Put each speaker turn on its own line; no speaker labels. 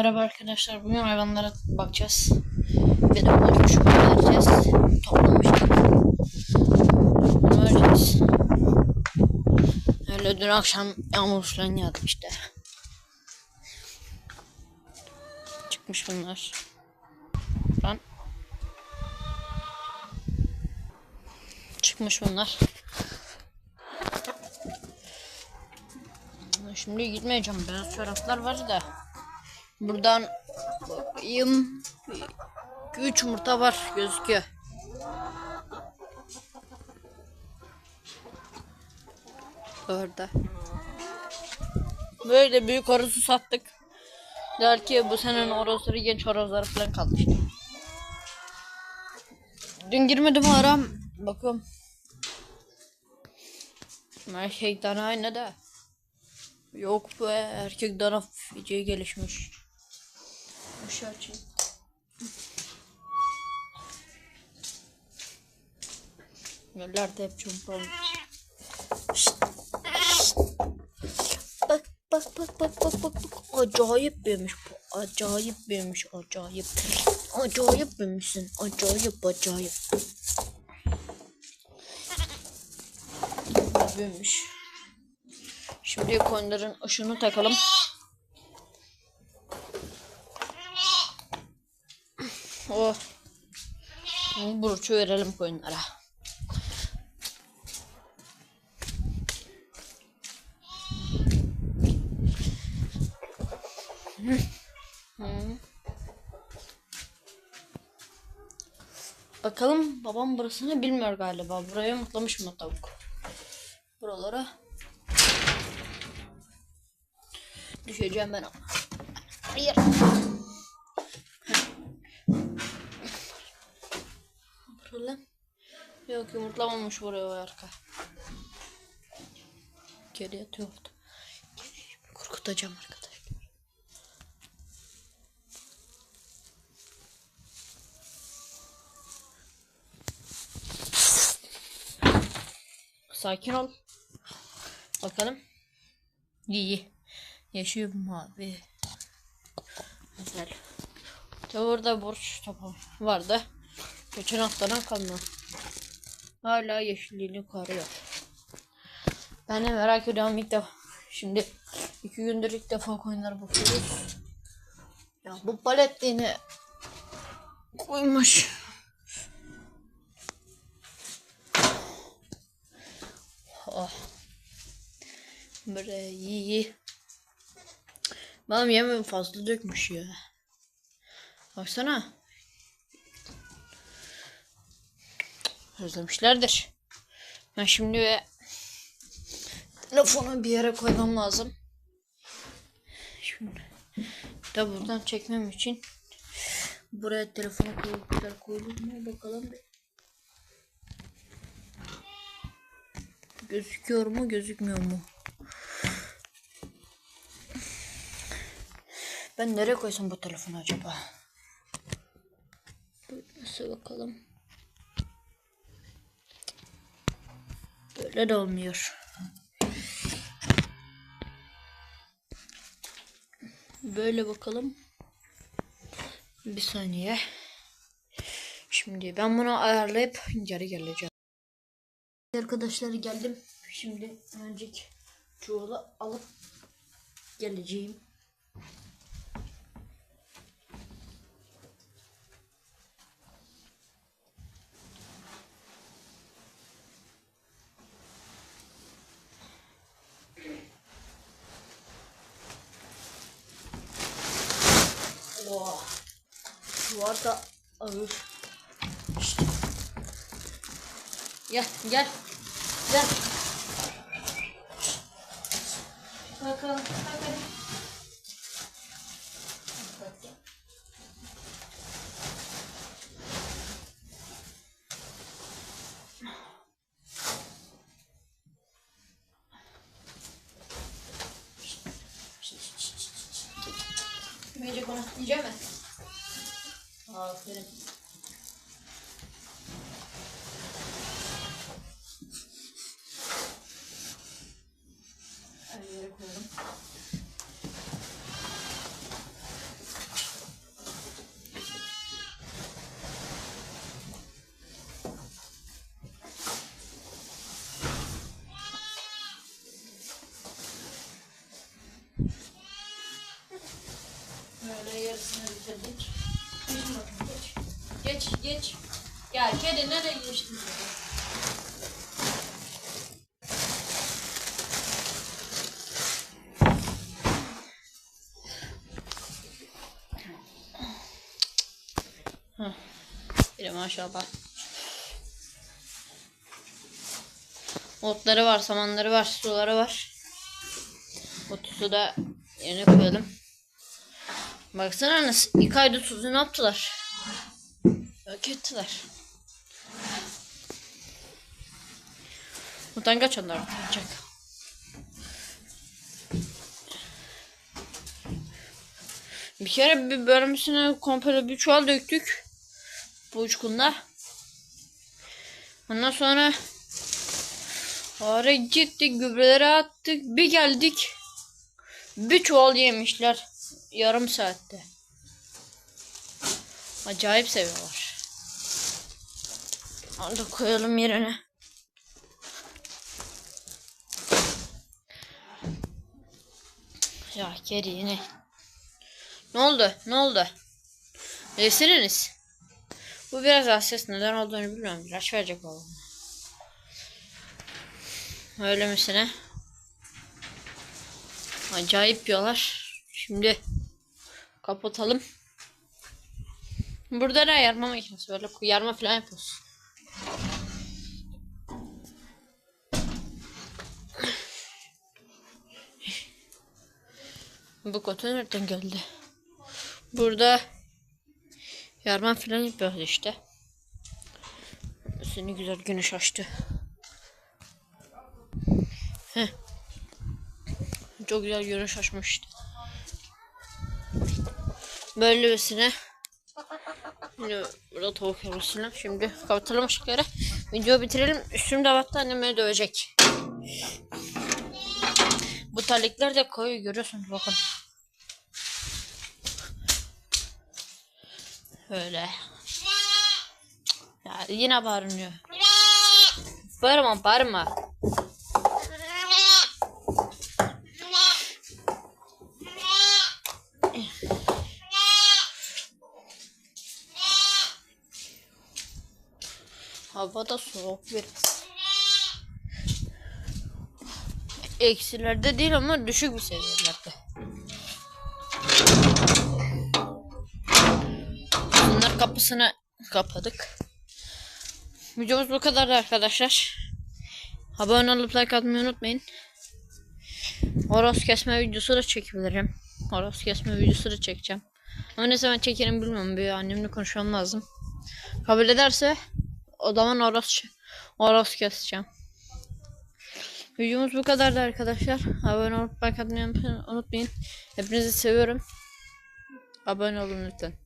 Merhaba arkadaşlar. Bugün hayvanlara bakacağız. Ve de borç vereceğiz. Toplamıştık. Bunu vereceğiz. Öyle dün akşam yağmur falan yağdı işte. Çıkmış bunlar. Lan. Çıkmış bunlar. Şimdi gitmeyeceğim. Biraz çoraplar var da. Buradan bakayım. 3 yumurta var gözüküyor. Orada. Böyle büyük horozu sattık. Der ki bu senenin horozları genç horozları falan kaldı. Dün girmedim aram. Bakıyorum. Erkek dana aynı da. Yok be erkek dana iyice gelişmiş. Aşağı açayım. Yerlerde hep çumpalmış. Bak bak bak bak bak bak bak. Acayip büyümüş bu. Acayip büyümüş acayip. Acayip büyümüşsün. Acayip acayip. Büyümüş. Şimdi koyunların ışığını takalım. Oh. Bu burçu verelim koyunlara. Bakalım babam burasını bilmiyor galiba. Buraya mutlamış mı tavuk? Buralara Düşeceğim ben ama. Hayır. Problem. Yok yumurtlamamış buraya o arka. Geri yatıyor orada. Korkutacağım arkadaşlar. Sakin ol. Bakalım. İyi. Yaşıyor mavi. Güzel. Tabi orada borç topu vardı. Geçen haftadan kalma. Hala yeşilliğini koruyor. Ben de merak ediyorum ilk defa. Şimdi iki gündür ilk defa koyunlara bakıyoruz. Ya bu palet yine koymuş. Oh. Böyle iyi iyi. Benim yemem fazla dökmüş ya. Baksana. Özlemişlerdir. Ben şimdi ve telefonu bir yere koymam lazım. Şimdi da buradan çekmem için buraya telefonu koyup güzel koyulur mu bakalım bir. Gözüküyor mu gözükmüyor mu? Ben nereye koysam bu telefonu acaba? Nasıl bakalım? De olmuyor. Böyle bakalım. Bir saniye. Şimdi ben bunu ayarlayıp geri geleceğim. Arkadaşlar geldim. Şimdi önceki çuvalı alıp geleceğim. Oh. Duvar da ağır. İşte. Gel gel. Gel. Bakalım. Bakalım. Yemeyecek onu. Yiyecek mi? Aferin. Her yere koyalım. Böyle yarısını bitirdik. Geç. Geç. Gel kedi nereye geçtin? Hah. Bir de maşallah. Otları var, samanları var, suları var. Otusu da yerine koyalım. Baksana nasıl ilk ayda tuzu ne yaptılar? Yok ettiler. Utangaç onlar utanacak. Bir kere bir bölümüsüne komple bir çuval döktük. Bu uçkunda. Ondan sonra Oraya gittik gübreleri attık bir geldik. Bir çuval yemişler yarım saatte. Acayip seviyorlar. Onu koyalım yerine. Ya geri yine. Ne oldu? Ne oldu? Nesiniz? Bu biraz hassas. Neden olduğunu bilmiyorum. Biraz verecek oğlum. Öyle misine? Acayip yiyorlar. Şimdi kapatalım. Burada da yarma makinesi böyle yarma falan yapıyoruz. Bu kutu nereden geldi? Burada yarma falan yapıyoruz işte. Seni güzel güneş açtı. Heh. Çok güzel görüş açmıştı. Böylesine Şimdi burada tavuk yavrusuyla. Şimdi kapatalım ışıkları. Videoyu bitirelim. Üstümde battı annem beni dövecek. Bu terlikler de koyu görüyorsunuz bakın. Öyle. Ya yine bağırıyor. Bağırma bağırma. Hava da soğuk biraz. Eksilerde değil ama düşük bir seviyelerde. Kapısını kapadık. Videomuz bu kadar arkadaşlar. Abone olup like atmayı unutmayın. Horoz kesme videosu da çekebilirim. Horoz kesme videosu da çekeceğim. Ama ne zaman çekerim bilmiyorum. Bir annemle konuşmam lazım. Kabul ederse o zaman horoz, horoz keseceğim. Videomuz bu kadardı arkadaşlar. Abone olup like atmayı unutmayın. Hepinizi seviyorum. Abone olun lütfen.